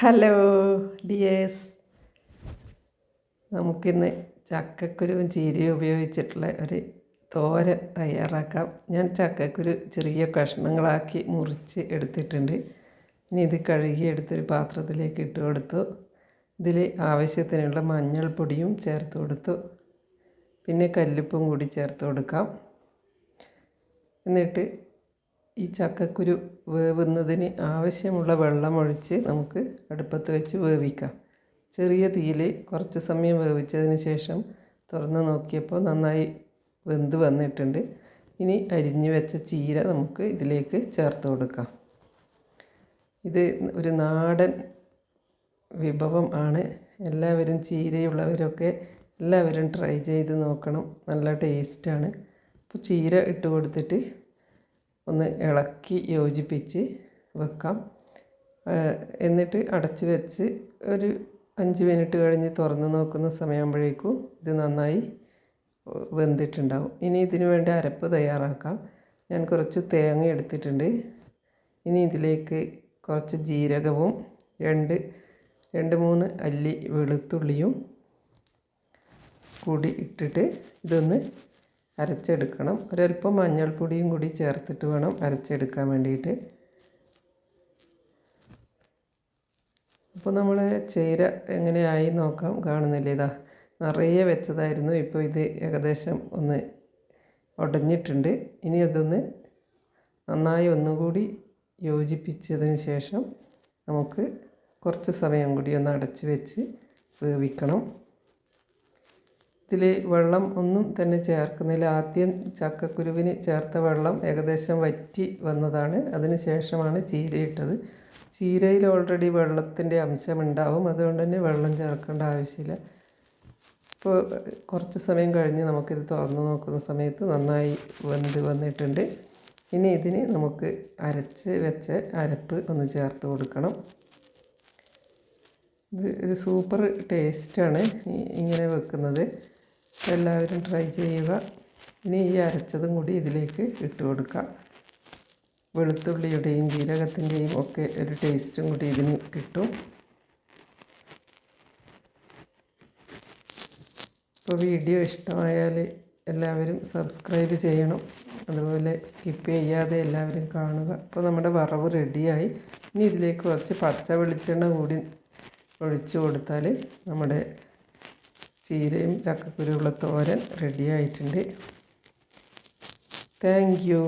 Hello dears. നമുക്കിന്ന് ചക്കക്കുരുവും ചീരയും ഉപയോഗിച്ചിട്ടുള്ള ഒരു തോര തയ്യാറാക്കാം. ഞാൻ ചക്കക്കുരു ചെറിയ കഷ്ണങ്ങളാക്കി മുറിച്ച് എടുത്തിട്ടുണ്ട്. ഇനി ഇത് കഴുകി എടുത്തൊരു പാത്രത്തിലേക്ക് ഇട്ട് കൊടുത്തു. ഇതിൽ ആവശ്യത്തിനുള്ള മഞ്ഞൾപ്പൊടിയും ചേർത്ത് കൊടുത്തു. പിന്നെ കല്ലുപ്പും കൂടി ചേർത്ത് കൊടുക്കാം. എന്നിട്ട് ഈ ചക്കക്കുരു വേവുന്നതിന് ആവശ്യമുള്ള വെള്ളമൊഴിച്ച് നമുക്ക് അടുപ്പത്ത് വെച്ച് വേവിക്കാം. ചെറിയ തീയിൽ കുറച്ച് സമയം വേവിച്ചതിന് ശേഷം തുറന്ന് നോക്കിയപ്പോൾ നന്നായി വെന്ത് വന്നിട്ടുണ്ട്. ഇനി അരിഞ്ഞു വെച്ച ചീര നമുക്ക് ഇതിലേക്ക് ചേർത്ത് കൊടുക്കാം. ഇത് ഒരു നാടൻ വിഭവം ആണ്. എല്ലാവരും ചീരയുള്ളവരൊക്കെ എല്ലാവരും ട്രൈ ചെയ്ത് നോക്കണം. നല്ല ടേസ്റ്റാണ്. അപ്പോൾ ചീര ഇട്ട് കൊടുത്തിട്ട് ഒന്ന് ഇളക്കി യോജിപ്പിച്ച് വെക്കാം. എന്നിട്ട് അടച്ച് വെച്ച് ഒരു അഞ്ച് മിനിറ്റ് കഴിഞ്ഞ് തുറന്ന് നോക്കുന്ന സമയമാകുമ്പോഴേക്കും ഇത് നന്നായി വെന്തിട്ടുണ്ടാവും. ഇനി ഇതിന് വേണ്ടി അരപ്പ് തയ്യാറാക്കാം. ഞാൻ കുറച്ച് തേങ്ങ എടുത്തിട്ടുണ്ട്. ഇനി ഇതിലേക്ക് കുറച്ച് ജീരകവും രണ്ട് രണ്ട് മൂന്ന് അല്ലി വെളുത്തുള്ളിയും കൂടി ഇട്ടിട്ട് ഇതൊന്ന് അരച്ചെടുക്കണം. ഒരല്പം മഞ്ഞൾപ്പൊടിയും കൂടി ചേർത്തിട്ട് വേണം അരച്ചെടുക്കാൻ വേണ്ടിയിട്ട്. അപ്പോൾ നമ്മൾ ചേര എങ്ങനെയായി നോക്കാം. കാണുന്നില്ലേ? ഇതാ നിറയെ വെച്ചതായിരുന്നു. ഇപ്പോൾ ഇത് ഏകദേശം ഒന്ന് ഉടഞ്ഞിട്ടുണ്ട് ഇനി അതൊന്ന് നന്നായി ഒന്നുകൂടി യോജിപ്പിച്ചതിന് ശേഷം നമുക്ക് കുറച്ച് സമയം കൂടി ഒന്ന് അടച്ച് വെച്ച് വേവിക്കണം. ഇതിൽ വെള്ളം ഒന്നും തന്നെ ചേർക്കുന്നില്ല. ആദ്യം ചക്കക്കുരുവിന് ചേർത്ത വെള്ളം ഏകദേശം വറ്റി വന്നതാണ്. അതിന് ശേഷമാണ് ചീരയിട്ടത് ചീരയിൽ ഓൾറെഡി വെള്ളത്തിന്റെ അംശമുണ്ടാവും. അതുകൊണ്ട് തന്നെ വെള്ളം ചേർക്കേണ്ട ആവശ്യമില്ല. ഇപ്പോൾ കുറച്ച് സമയം കഴിഞ്ഞ് നമുക്കിത് തുറന്നു നോക്കുന്ന സമയത്ത് നന്നായി വെന്ത് വന്നിട്ടുണ്ട്. ഇനി ഇതിന് നമുക്ക് അരച്ച് വെച്ച അരപ്പ് ഒന്ന് ചേർത്ത് കൊടുക്കണം. ഇത് ഒരു സൂപ്പർ ടേസ്റ്റാണ് ഇങ്ങനെ വെക്കുന്നത്. എല്ലാവരും ട്രൈ ചെയ്യുക. ഇനി ഈ അരച്ചതും കൂടി ഇതിലേക്ക് ഇട്ട് കൊടുക്കാം. വെളുത്തുള്ളിയുടെയും ജീരകത്തിന്റെയും ഒക്കെ ഒരു ടേസ്റ്റും കൂടി ഇതിന് കിട്ടും. ഇപ്പോൾ വീഡിയോ ഇഷ്ടമായാൽ എല്ലാവരും സബ്സ്ക്രൈബ് ചെയ്യണം. അതുപോലെ സ്കിപ്പ് ചെയ്യാതെ എല്ലാവരും കാണുക. അപ്പോൾ നമ്മുടെ വറവ് റെഡിയായി ഇനി ഇതിലേക്ക് കുറച്ച് പച്ച വെളിച്ചെണ്ണ കൂടി ഒഴിച്ചു കൊടുത്താൽ നമ്മുടെ ചീരയും ചക്കക്കുരുവുള്ള തോരൻ റെഡി ആയിട്ടുണ്ട്. Thank you